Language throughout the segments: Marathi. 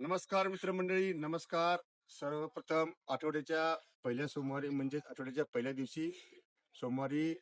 नमस्कार मित्रमंडळी नमस्कार. सर्वप्रथम आठवड्याच्या पहिल्या सोमवारी म्हणजे आठवड्याच्या पहिल्या दिवशी सोमवारी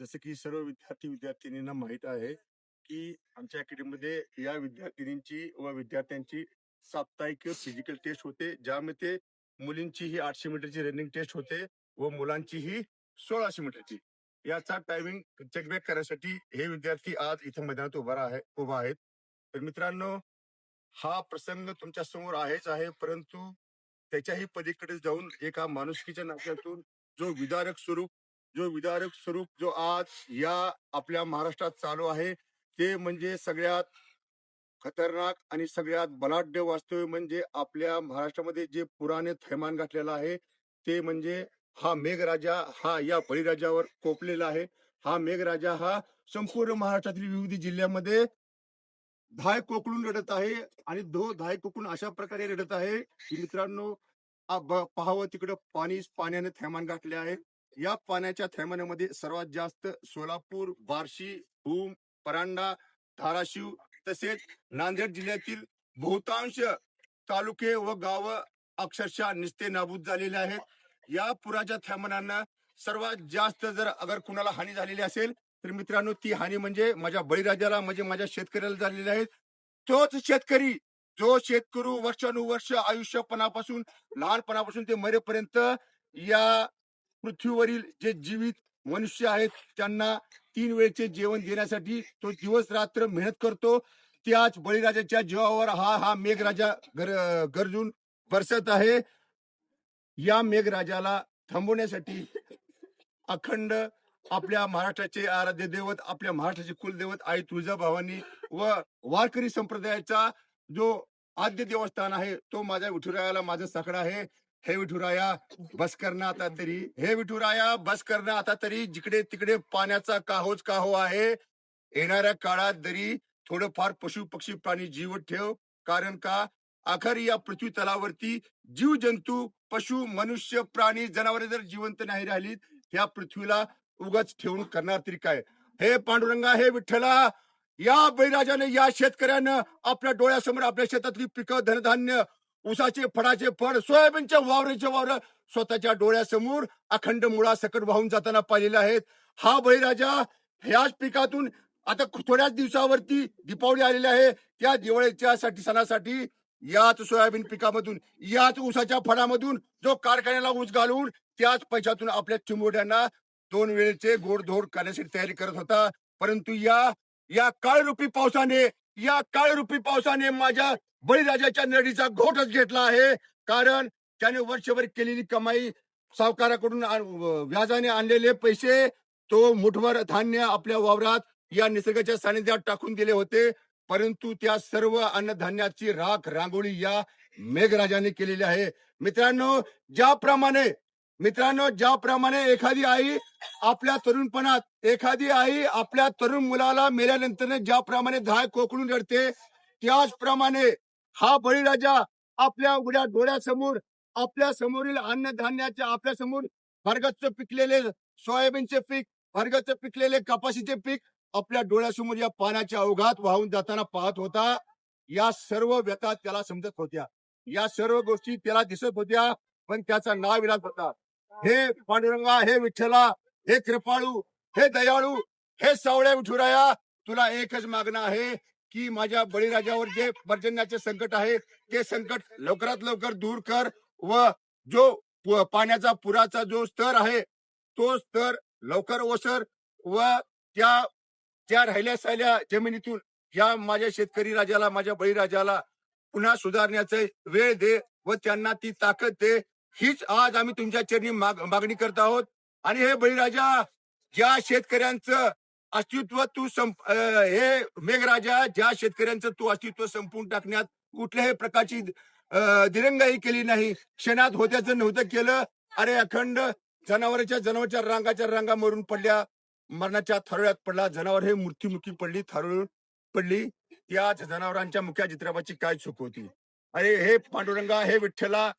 जसे की सर्व विद्यार्थी विद्यार्थिनींना माहीत आहे की आमच्या अकॅडमीमध्ये या विद्यार्थिनींची व विद्यार्थ्यांची साप्ताहिक फिजिकल टेस्ट होते ज्यामध्ये मुलींची ही आठशे मीटरची रनिंग टेस्ट होते व मुलांची ही सोळाशे मीटरची. याचा टायमिंग चेकबॅक करण्यासाठी हे विद्यार्थी आज इथं मैदानात उभा आहे उभा आहेत. तर मित्रांनो हा प्रसंग तुमच्यासमोर आहेच आहे परंतु त्याच्याही पलीकडे जाऊन एका माणुसकीच्या नात्यातून जो विदारक स्वरूप जो विदारक स्वरूप जो आज या आपल्या महाराष्ट्रात चालू आहे ते म्हणजे सगळ्यात खतरनाक आणि सगळ्यात बलाढ्य वास्तव्य म्हणजे आपल्या महाराष्ट्रामध्ये जे पुराने थैमान घातलेलं आहे ते म्हणजे हा मेघराजा हा या बळीराजावर कोपलेला आहे. हा मेघराजा हा संपूर्ण महाराष्ट्रातील विविध जिल्ह्यामध्ये धाय कोकळून रडत आहे आणि दो धाय कोकळून अशा प्रकारे रडत आहे की मित्रांनो ब- पाहावं तिकडं पाणी पाण्याने थैमान गाठले आहे. या पाण्याच्या थैमानामध्ये सर्वात जास्त सोलापूर बार्शी भूम परांडा धाराशिव तसेच नांदेड जिल्ह्यातील बहुतांश तालुके व गाव अक्षरशः निस्ते नाबूद झालेले आहेत. या पुराच्या थैमानानं सर्वात जास्त जर अगर कुणाला हानी झालेली असेल तर मित्रांनो ती हानी म्हणजे माझ्या बळीराजाला म्हणजे माझ्या शेतकऱ्याला झालेली आहे. तोच शेतकरी जो शेतकरी वर्षानुवर्ष आयुष्यपणापासून लहानपणापासून ते मरेपर्यंत या पृथ्वीवरील जे जीवित मनुष्य आहेत त्यांना तीन वेळचे जेवण देण्यासाठी तो दिवस रात्र मेहनत करतो. त्याच बळीराजाच्या जीवावर हा हा मेघराजा गर गरजून बरसत आहे. या मेघराजाला थांबवण्यासाठी अखंड आपल्या महाराष्ट्राचे आराध्य दैवत आपल्या महाराष्ट्राचे कुलदैवत आई तुळजाभवानी व वारकरी संप्रदायाचा जो आद्य देवस्थान आहे तो माझ्या विठुरायाला माझा साकडा आहे. हे विठुराया बस करणं आता तरी हे विठुराया बस करणं आता तरी जिकडे तिकडे पाण्याचा काहोच काहो आहे. येणाऱ्या काळात जरी थोडंफार पशु पक्षी प्राणी जीव ठेव. कारण का? अखर या पृथ्वी तलावरती जीव जंतू पशु मनुष्य प्राणी जनावरे जर जिवंत नाही राहिली या पृथ्वीला उगाच ठेवून करणार तरी काय? हे पांडुरंगा हे विठ्ठला या बैराजाने या शेतकऱ्यानं आपल्या डोळ्यासमोर आपल्या शेतातली पिकं धनधान्य ऊसाचे फळाचे फळ सोयाबीनच्या वावरेचे वावर स्वतःच्या डोळ्यासमोर अखंड मुळा सकट वाहून जाताना पाहिलेले आहेत. हा बळीराजा ह्याच पिकातून आता थोड्याच दिवसावरती दीपावली आलेली आहे. त्या दिवाळीच्या साठी सणासाठी याच सोयाबीन पिकामधून याच ऊसाच्या फळामधून जो कारखान्याला ऊस घालून त्याच पैशातून आपल्या चिमुरड्यांना दोन वेळेचे गोडधोड करण्यासाठी तयारी करत होता. परंतु या या काळरूपी पावसाने या काळरूपी पावसाने माझ्या बळीराजाच्या नडीचा घोटच घेतला आहे. कारण त्याने वर्षभर केलेली कमाई सावकाराकडून व्याजाने आणलेले पैसे तो मुठभर धान्य आपल्या वावरात या निसर्गाच्या सानिध्यात टाकून दिले होते. परंतु त्या सर्व अन्नधान्याची राख रांगोळी या मेघराजाने केलेली आहे. मित्रांनो ज्याप्रमाणे मित्रांनो ज्याप्रमाणे एखादी आई आपल्या तरुणपणात एखादी आई आपल्या तरुण मुलाला मेल्यानंतर ज्याप्रमाणे धाय कोकळून रडते त्याचप्रमाणे हा बळीराजा आपल्या उघड्या डोळ्यासमोर आपल्या समोरील अन्नधान्याचे आपल्यासमोर भरगच्च पिकलेले सोयाबीनचे पीक भरगच्च पिकलेले कपाशीचे पीक आपल्या डोळ्यासमोर या पाण्याच्या अवघात वाहून जाताना पाहत होता. या सर्व व्यथा त्याला समजत होत्या. या सर्व गोष्टी त्याला दिसत होत्या पण त्याचा नाव विराज होता. हे पांडुरंगा हे विठ्ठला हे कृपाळू हे दयाळू हे सावळ्या विठुराया तुला एकच मागणं आहे की माझ्या बळीराजावर जे पर्जन्याचे संकट आहे ते संकट लवकरात लवकर दूर कर व जो पाण्याचा पुराचा जो स्तर आहे तो स्तर लवकर ओसर व त्या त्या राहिल्या सायल्या जमिनीतून या माझ्या शेतकरी राजाला माझ्या बळीराजाला पुन्हा सुधारण्याचे वेळ दे व त्यांना ती ताकद दे हीच आज आम्ही तुमच्या चरणी माग मागणी करत आहोत. आणि हे बळीराजा ज्या शेतकऱ्यांचं अस्तित्व तू संप हे मेघराजा ज्या शेतकऱ्यांचं तू अस्तित्व संपवून टाकण्यात कुठल्याही प्रकारची दिरंगाई केली नाही. क्षणात होत्याचं नव्हतं केलं. अरे अखंड जनावरांच्या जनावरच्या रांगाच्या रांगा मरून पडल्या. मरणाच्या थरोळ्यात पडला. जनावर हे मृत्यूमुखी पडली थरोळ पडली. त्या जनावरांच्या मुख्या चित्रपाची काय चूक होती? अरे हे पांडुरंगा हे विठ्ठला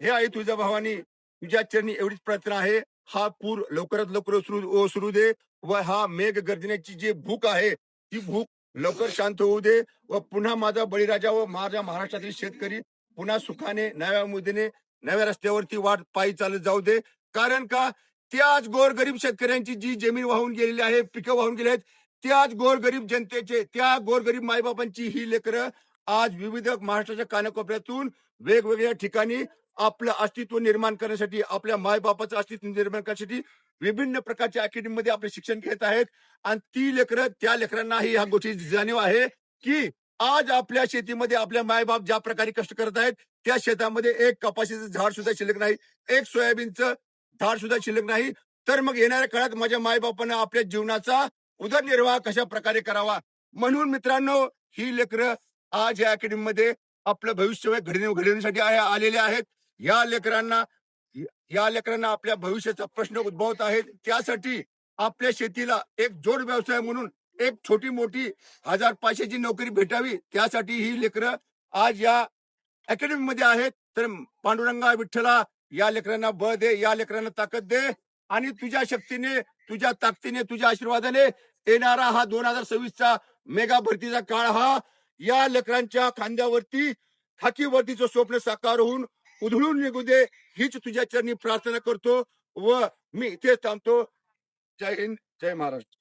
हे आई तुझ्या भावानी. तुझ्या चरणी एवढीच प्रार्थना आहे. हा पूर लवकरात लवकर ओसरू सुरू दे व हा मेघ गर्जनेची जी भूक आहे ती भूक लवकर शांत होऊ दे व पुन्हा माझा बळीराजा व माझ्या महाराष्ट्रातील शेतकरी पुन्हा सुखाने नव्या मुदीने नव्या रस्त्यावरती वाट पायी चालत जाऊ दे. कारण का? त्याच गोरगरीब शेतकऱ्यांची जी जमीन वाहून गेलेली आहे पिकं वाहून गेली आहेत त्याच गोरगरीब जनतेचे त्या गोरगरीब मायबापांची ही लेकरं आज विविध महाराष्ट्राच्या कानाकोपऱ्यातून वेगवेगळ्या ठिकाणी आपलं अस्तित्व निर्माण करण्यासाठी आपल्या मायबापाचं अस्तित्व निर्माण करण्यासाठी विभिन्न प्रकारच्या अकॅडमी मध्ये आपले शिक्षण घेत आहेत. आणि ती लेकरं त्या लेकरांनाही ह्या गोष्टीची जाणीव आहे की आज आपल्या शेतीमध्ये आपल्या मायबाप ज्या प्रकारे कष्ट करत आहेत त्या शेतामध्ये एक कपाशीचं झाड सुद्धा शिल्लक नाही एक सोयाबीनचं झाड सुद्धा शिल्लक नाही. तर मग येणाऱ्या काळात माझ्या मायबापांना आपल्या जीवनाचा उदरनिर्वाह कशा प्रकारे करावा? म्हणून मित्रांनो ही लेकरं आज या अकॅडमीमध्ये आपलं भविष्य घडवण्या- घडवण्यासाठी आलेले आहेत. या लेकरांना या लेकरांना आपल्या भविष्याचा प्रश्न उद्भवत आहेत त्यासाठी आपल्या शेतीला एक जोड व्यवसाय म्हणून एक छोटी मोठी हजार पाचशेची नोकरी भेटावी. त्यासाठी ही लेकरं आज या अकॅडमी मध्ये आहेत. तर पांडुरंगा विठ्ठला या लेकरांना बळ दे या लेकरांना ताकद दे आणि तुझ्या शक्तीने तुझ्या ताकदीने तुझ्या आशीर्वादाने येणारा हा दोन हजार सव्वीसचा मेगा भरतीचा काळ हा या लेकरांच्या खांद्यावरती खाकीवरतीचं स्वप्न साकार होऊन उधळून निघू दे. हीच तुझ्या चरणी प्रार्थना करतो व मी इथेच थांबतो. जय हिंद जय महाराष्ट्र.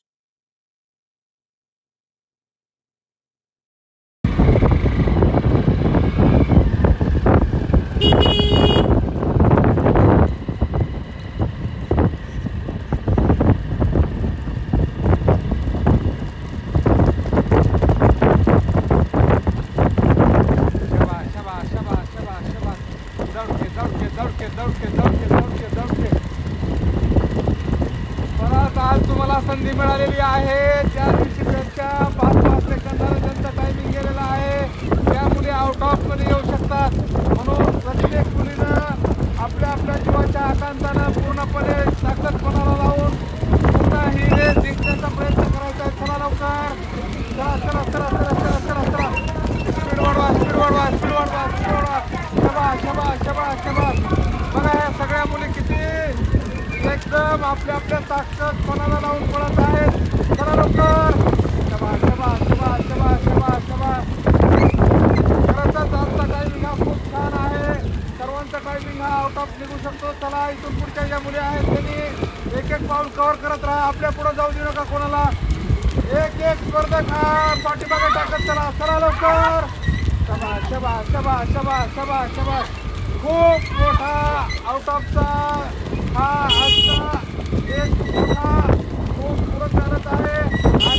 आज संधी मिळालेली आहे. त्या दिवशी त्यांच्या पाच पाच सेकंदाला त्यांचा टायमिंग गेलेला आहे. त्यामुळे आउट ऑफमध्ये येऊ शकतात. म्हणून प्रत्येक मुलीनं आपल्या आपल्या जीवाच्या आकांतानं पूर्णपणे ताकदपणाला लावून पुन्हा ही रेस जिंकण्याचा प्रयत्न करायचा आहे. चला लवकर. चला चला चला. एकदम आपल्या आपल्या ताकद कोणाला लावून पडत आहेत? चला लवकर. शबास शबास शबास शबास शबास शबास खरंच आजचा टायमिंग हा खूप छान आहे. सर्वांचा टायमिंग हा आउट ऑफ निघू शकतो. चला इथून पुढच्या ज्या मुली आहेत त्यांनी एक एक पाऊल कव्हर करत राहा. आपल्या पुढं जाऊ देऊ नका कोणाला. एक एक स्पर्धक हा पाठीमागे टाकत चला. चला लवकर. शबास शबास शबास शबास शबास शबास खूप मोठा आउट ऑफचा हा आजचा एक हा. खूप पुरत चालत आहे.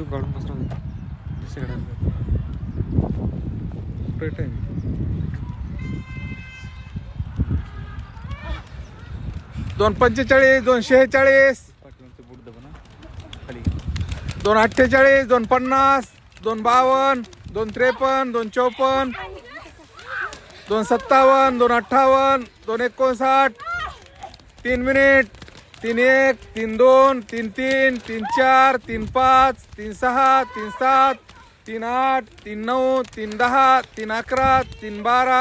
तू काढून बसला दुसरीकडे. दोन पंचेचाळीस दोन शेहेचाळीस. दोन अठ्ठेचाळीस दोन पन्नास दोन बावन्न दोन त्रेपन्न दोन चौपन्न दोन सत्तावन्न दोन अठ्ठावन्न दोन एकोणसाठ. तीन मिनिट. तीन एक तीन दोन तीन तीन तीन चार तीन पाच तीन सहा तीन सात तीन आठ तीन नऊ तीन दहा तीन अकरा तीन बारा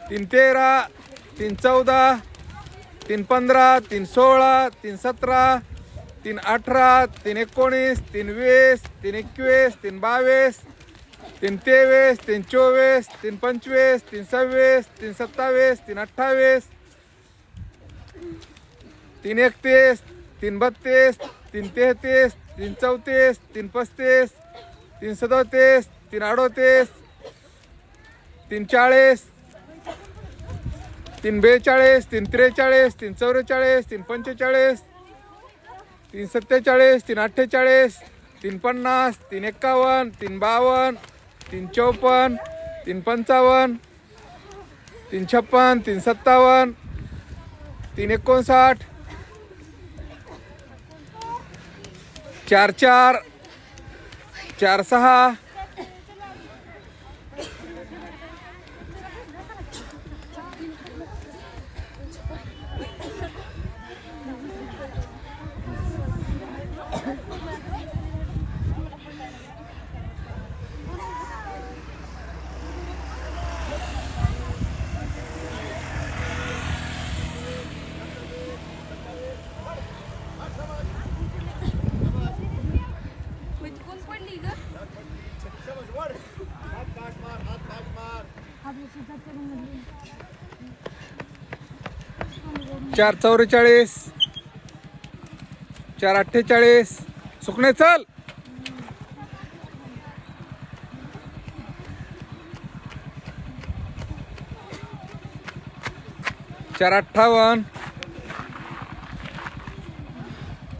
तीन तेरा तीन चौदा तीन पंधरा तीन सोळा तीन सतरा तीन अठरा तीन एकोणीस तीन वीस तीन एकवीस तीन बावीस तीन तेवीस तीन चोवीस तीन पंचवीस तीन सव्वीस तीन सत्तावीस तीन अठ्ठावीस तीन एकतीस तीन बत्तीस तीन तेहतीस तीन चौतीस तीन पस्तीस तीन सदोतीस तीन अडोतीस तीन चाळीस तीन बेचाळीस तीन त्रेचाळीस तीन चौवेचाळीस तीन पंचेचाळीस तीन सत्तेचाळीस तीन अठ्ठेचाळीस तीन पन्नास तीन एक्कावन्न तीन बावन्न तीन चौपन्न तीन पंचावन्न तीन छप्पन तीन सत्तावन्न तीन एकोणसाठ चार चार चार सहा. चार चौवेचाळीस. चार अठ्ठेचाळीस. सुकणे चल. चार अठ्ठावन्न.